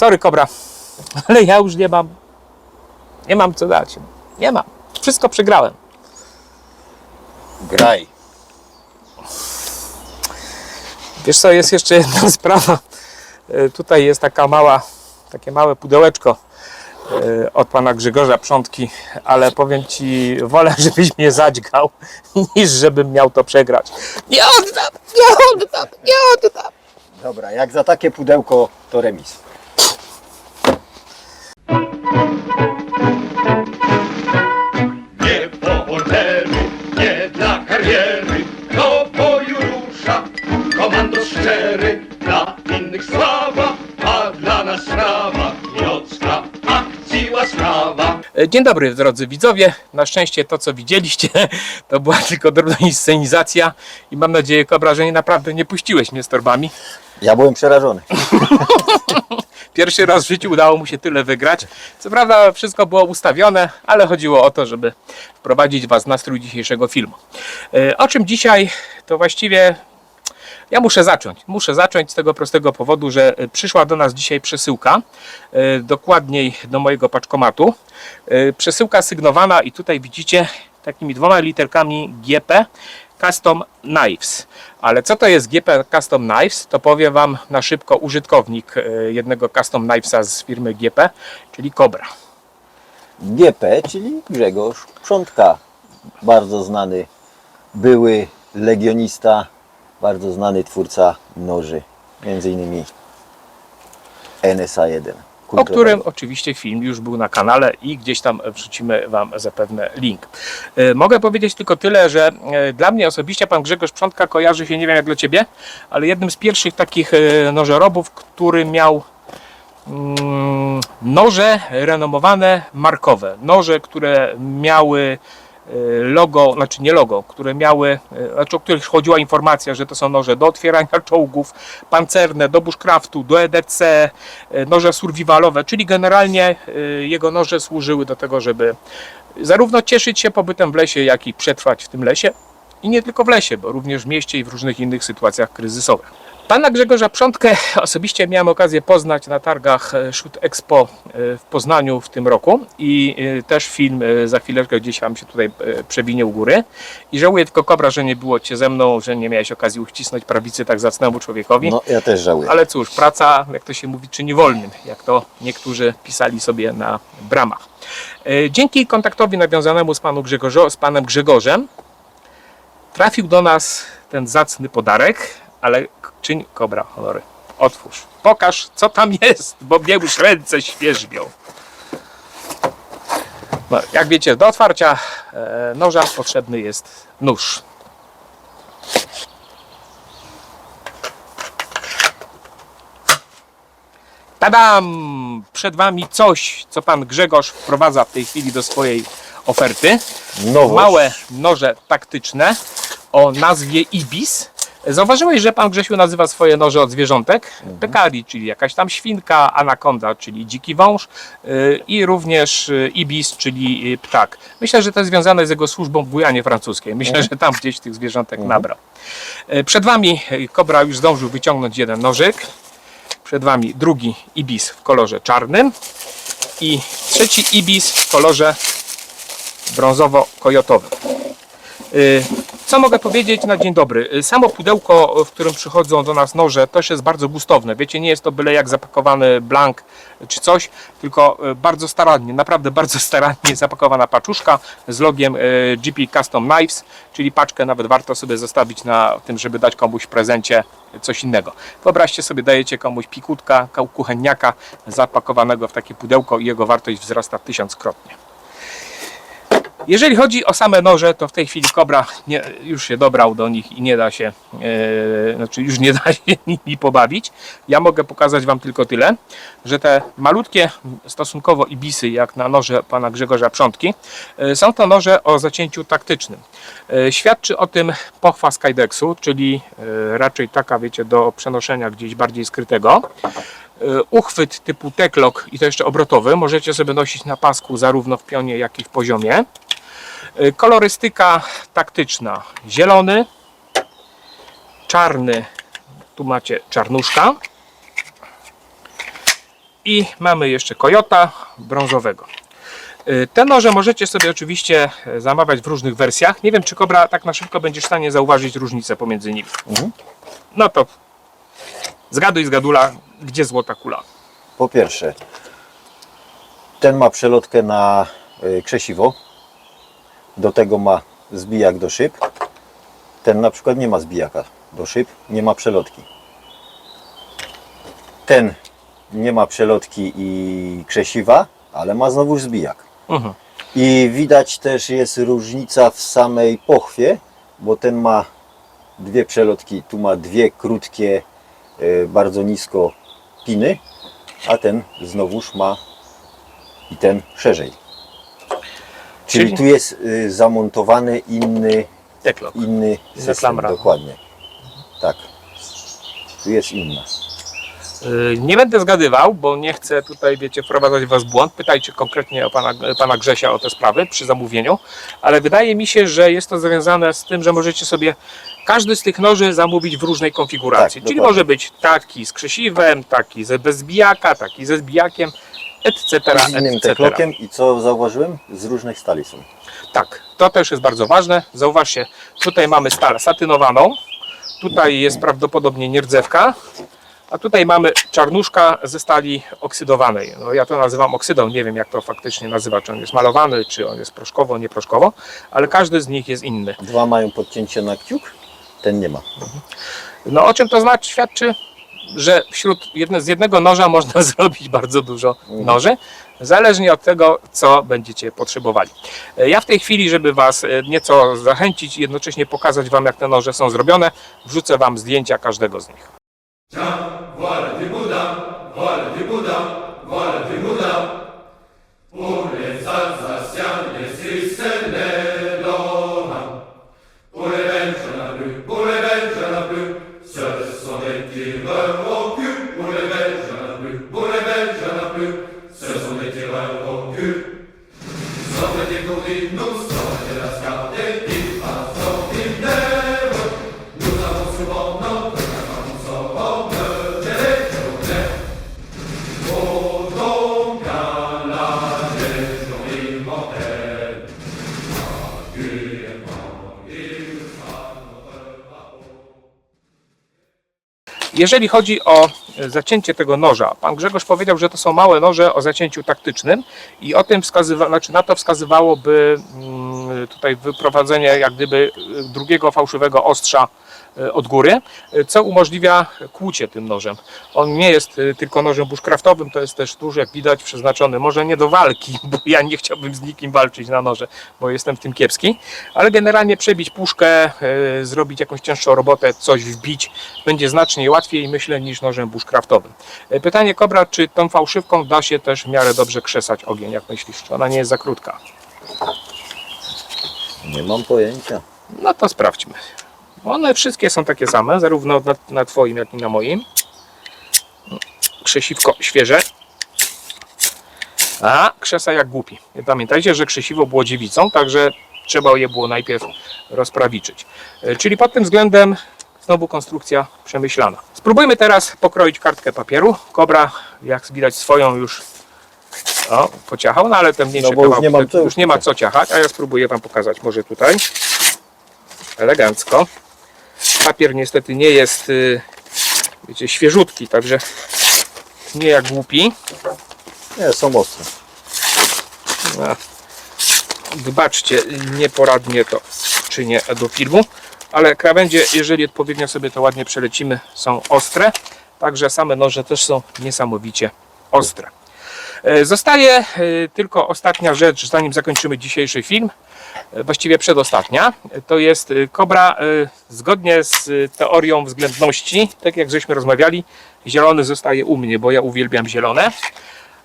Sorry, Kobra, ale ja już nie mam, nie mam co dać. Nie mam. Wszystko przegrałem. Graj. Wiesz co, jest jeszcze jedna sprawa. E, Tutaj jest taka mała, takie małe pudełeczko e, od pana Grzegorza Przątki, ale powiem ci, wolę, żebyś mnie zadźgał, niż żebym miał to przegrać. Nie oddam, nie oddam, nie oddam. Dobra, jak za takie pudełko, to remis. Kariery, do boju rusza szczery. Dla innych sława, a dla nas. E, Dzień dobry drodzy widzowie. Na szczęście to co widzieliście to była tylko drobna inscenizacja i mam nadzieję Kobra, że nie naprawdę nie puściłeś mnie z torbami. Ja byłem przerażony. Pierwszy raz w życiu udało mu się tyle wygrać. Co prawda wszystko było ustawione, ale chodziło o to, żeby wprowadzić Was w nastrój dzisiejszego filmu. E, O czym dzisiaj to właściwie ja muszę zacząć. Muszę zacząć z tego prostego powodu, że e, przyszła do nas dzisiaj przesyłka, e, dokładniej do mojego paczkomatu. Przesyłka sygnowana i tutaj widzicie takimi dwoma literkami GP Custom Knives. Ale co to jest GP Custom Knives? To powie Wam na szybko użytkownik e, jednego Custom Knivesa z firmy GP, czyli Cobra. GP, czyli Grzegorz Przątka. Bardzo znany były legionista, bardzo znany twórca noży. Między innymi NSA 1. o którym oczywiście film już był na kanale i gdzieś tam wrzucimy Wam zapewne link. E, Mogę powiedzieć tylko tyle, że e, dla mnie osobiście pan Grzegorz Przątka kojarzy się, nie wiem jak dla Ciebie, ale jednym z pierwszych takich e, nożerobów, który miał mm, noże renomowane markowe. Noże, które miały logo, znaczy nie logo, które miały, e, znaczy o których chodziła informacja, że to są noże do otwierania czołgów, pancerne, do bushcraftu, do EDC, e, noże survivalowe, czyli generalnie jego noże służyły do tego, żeby zarówno cieszyć się pobytem w lesie, jak i przetrwać w tym lesie. I nie tylko w lesie, bo również w mieście i w różnych innych sytuacjach kryzysowych. Pana Grzegorza Przątkę osobiście miałem okazję poznać na targach e, Shoot Expo e, w Poznaniu w tym roku i e, też film za chwileczkę gdzieś Wam się tutaj przewinie u góry. I żałuję tylko Kobra, że nie było Cię ze mną, że nie miałeś okazji uścisnąć prawicy tak zacnemu człowiekowi. No, ja też żałuję. Ale cóż, praca, jak to się mówi, czyni wolnym, jak to niektórzy pisali sobie na bramach. Dzięki kontaktowi nawiązanemu z, panu Grzegorzo, z panem Grzegorzem trafił do nas ten zacny podarek, ale czyń kobra honory. Otwórz, pokaż co tam jest, bo mnie już ręce świerzbią. No, jak wiecie, do otwarcia e, noża potrzebny jest nóż. Tadam! Przed Wami coś, co Pan Grzegorz wprowadza w tej chwili do swojej oferty. Nowość. Małe noże taktyczne o nazwie Ibis. Zauważyłeś, że Pan Grzesiu nazywa swoje noże od zwierzątek? Pekari, czyli jakaś tam świnka, anakonda, czyli dziki wąż yy, i również yy, Ibis, czyli yy, ptak. Myślę, że to jest związane z jego służbą w Gujanie francuskiej. Myślę, że tam gdzieś tych zwierzątek nabrał. Yy, Przed Wami Kobra już zdążył wyciągnąć jeden nożyk. Przed Wami drugi ibis w kolorze czarnym i trzeci ibis w kolorze brązowo-kojotowym. Y, Co mogę powiedzieć na dzień dobry? Y, Samo pudełko, w którym przychodzą do nas noże, też jest bardzo gustowne. Wiecie, nie jest to byle jak zapakowany blank czy coś, tylko y, bardzo starannie, naprawdę bardzo starannie zapakowana paczuszka z logiem y, GP Custom Knives, czyli paczkę nawet warto sobie zostawić na tym, żeby dać komuś w prezencie coś innego. Wyobraźcie sobie, dajecie komuś pikutka, kuchenniaka zapakowanego w takie pudełko i jego wartość wzrasta tysiąckrotnie. Jeżeli chodzi o same noże, to w tej chwili Kobra nie, już się dobrał do nich i nie da się, e, znaczy już nie da się nimi pobawić. Ja mogę pokazać Wam tylko tyle, że te malutkie stosunkowo ibisy, jak na noże pana Grzegorza Przątki, e, są to noże o zacięciu taktycznym. E, świadczy o tym pochwa Skydexu, czyli e, raczej taka, wiecie, do przenoszenia gdzieś bardziej skrytego. Uchwyt typu teklock i to jeszcze obrotowy możecie sobie nosić na pasku zarówno w pionie, jak i w poziomie. E, Kolorystyka taktyczna. Zielony, czarny, tu macie czarnuszka. I mamy jeszcze Kojota brązowego. Y, Te noże możecie sobie oczywiście e, zamawiać w różnych wersjach. Nie wiem, czy Kobra tak na szybko będziesz w stanie zauważyć różnicę pomiędzy nimi. Mhm. No to zgaduj zgadula, gdzie złota kula. Po pierwsze, ten ma przelotkę na y, krzesiwo. Do tego ma zbijak do szyb. Ten na przykład nie ma zbijaka do szyb, nie ma przelotki. Ten nie ma przelotki i krzesiwa, ale ma znowu zbijak. Mhm. I widać też jest różnica w samej pochwie, bo ten ma dwie przelotki, tu ma dwie krótkie, e, bardzo nisko piny, a ten znowuż ma i ten szerzej. Czyli, Czyli- tu jest y, zamontowany inny, inny system, klamra. dokładnie. Tak. Tu jest inna. Y, Nie będę zgadywał, bo nie chcę tutaj, wiecie, wprowadzać Was w błąd. Pytajcie konkretnie o pana, pana Grzesia o te sprawy przy zamówieniu, ale wydaje mi się, że jest to związane z tym, że możecie sobie każdy z tych noży zamówić w różnej konfiguracji. Tak, Czyli dokładnie. może być taki z krzesiwem, taki ze bez zbijaka, taki ze zbijakiem, etc. Z innym etc. teklokiem i co zauważyłem? Z różnych stali są. Tak, to też jest bardzo ważne. Zauważcie, tutaj mamy stal satynowaną, tutaj jest prawdopodobnie nierdzewka, a tutaj mamy czarnuszka ze stali oksydowanej. No, ja to nazywam oksydą, nie wiem jak to faktycznie nazywa, czy on jest malowany, czy on jest proszkowo, nie proszkowo, ale każdy z nich jest inny. Dwa mają podcięcie na kciuk, ten nie ma. No o czym to znaczy? Świadczy, że wśród jedne, z jednego noża można zrobić bardzo dużo noży, zależnie od tego, co będziecie potrzebowali. E, Ja w tej chwili, żeby Was e, nieco zachęcić i jednocześnie pokazać Wam, jak te noże są zrobione, wrzucę Wam zdjęcia każdego z nich. Jeżeli chodzi o e, zacięcie tego noża, pan Grzegorz powiedział, że to są małe noże o zacięciu taktycznym i o tym wskazywa, znaczy na to wskazywałoby mm, tutaj wyprowadzenie jak gdyby e, drugiego fałszywego ostrza od góry, e, co umożliwia kłucie tym nożem. On nie jest e, tylko nożem bushcraftowym, to jest też nóż, jak widać, przeznaczony może nie do walki, bo ja nie chciałbym z nikim walczyć na noże, bo jestem w tym kiepski, ale generalnie przebić puszkę, e, zrobić jakąś cięższą robotę, coś wbić, będzie znacznie łatwiej, myślę, niż nożem bushcraftowym. E, Pytanie, Kobra, czy tą fałszywką da się też w miarę dobrze krzesać ogień, jak myślisz? Czy ona nie jest za krótka? Nie mam pojęcia. No to sprawdźmy. One wszystkie są takie same, zarówno na, na Twoim, jak i na moim. Krzesiwko świeże. A, krzesa jak głupi. Pamiętajcie, że krzesiwo było dziewicą, także trzeba je było najpierw rozprawiczyć. E, Czyli pod tym względem znowu konstrukcja przemyślana. Spróbujmy teraz pokroić kartkę papieru. Kobra, jak widać, swoją już o, pociachał, no ale te mniejsze No bo już nie co już nie ma co ciachać, a ja spróbuję Wam pokazać może tutaj. Elegancko. Papier niestety nie jest, y, wiecie, świeżutki, także nie jak głupi. Nie, są ostre. No, Wybaczcie, nieporadnie to czynię do filmu, ale krawędzie, jeżeli odpowiednio sobie to ładnie przelecimy, są ostre, także same noże też są niesamowicie ostre. E, Zostaje e, tylko ostatnia rzecz, zanim zakończymy dzisiejszy film, e, właściwie przedostatnia. To jest kobra, zgodnie z teorią względności, tak jak żeśmy rozmawiali, zielony zostaje u mnie, bo ja uwielbiam zielone.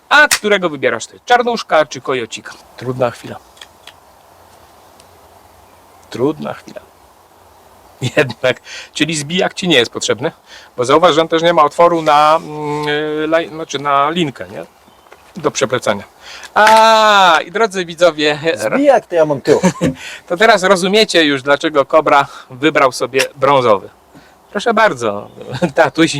A którego wybierasz ty? Czarnuszka czy kojocika? Trudna chwila. Trudna chwila. Jednak, czyli zbijak ci nie jest potrzebny, bo zauważ, że on też nie ma otworu na, laj- znaczy na linkę, nie? Do przeplecania. A, i drodzy widzowie, Zbijak to ja mam tył. to teraz rozumiecie już, dlaczego Kobra wybrał sobie brązowy. Proszę bardzo, tatuś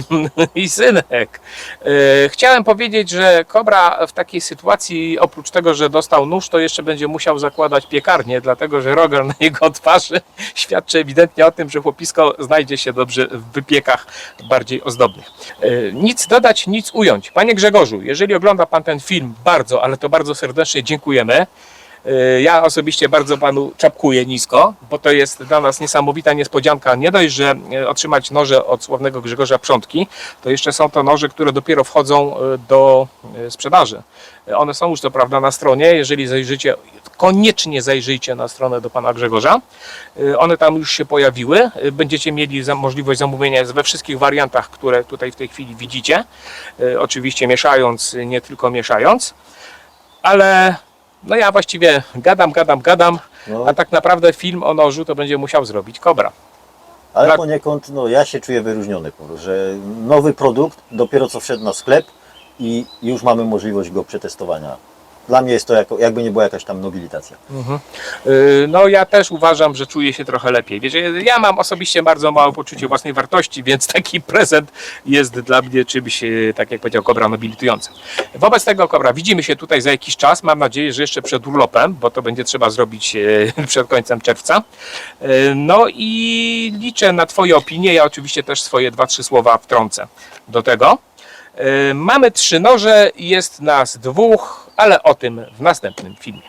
i- synek. E, Chciałem powiedzieć, że Kobra w takiej sytuacji, oprócz tego, że dostał nóż, to jeszcze będzie musiał zakładać piekarnię, dlatego że roger na jego twarzy świadczy ewidentnie o tym, że chłopisko znajdzie się dobrze w wypiekach bardziej ozdobnych. E, Nic dodać, nic ująć. Panie Grzegorzu, jeżeli ogląda Pan ten film, bardzo, ale to bardzo serdecznie dziękujemy. E, Ja osobiście bardzo panu czapkuję nisko, bo to jest dla nas niesamowita niespodzianka. Nie dość, że e, otrzymać noże od sławnego Grzegorza Przątki, to jeszcze są to noże, które dopiero wchodzą e, do sprzedaży. One są już to prawda na stronie. Jeżeli zajrzycie, koniecznie zajrzyjcie na stronę do pana Grzegorza. One tam już się pojawiły. Będziecie mieli możliwość zamówienia we wszystkich wariantach, które tutaj w tej chwili widzicie. Oczywiście mieszając, nie tylko mieszając. Ale no ja właściwie gadam, gadam, gadam, No, a tak naprawdę film o nożu to będzie musiał zrobić Kobra. ale dla- poniekąd no, ja się czuję wyróżniony, po prostu, że nowy produkt dopiero co wszedł na sklep i już mamy możliwość go przetestowania. Dla mnie jest to jako, jakby nie była jakaś tam nobilitacja. Yy, No ja też uważam, że czuję się trochę lepiej. Wiecie, ja mam osobiście bardzo małe poczucie własnej wartości, więc taki prezent jest dla mnie czymś, yy, tak jak powiedział Kobra, nobilitującym. Wobec tego Kobra, widzimy się tutaj za jakiś czas. Mam nadzieję, że jeszcze przed urlopem, bo to będzie trzeba zrobić yy, przed końcem czerwca. No i liczę na Twoje opinie. Ja oczywiście też swoje dwa, trzy słowa wtrącę do tego. Mamy trzy noże, jest nas dwóch, ale o tym w następnym filmie.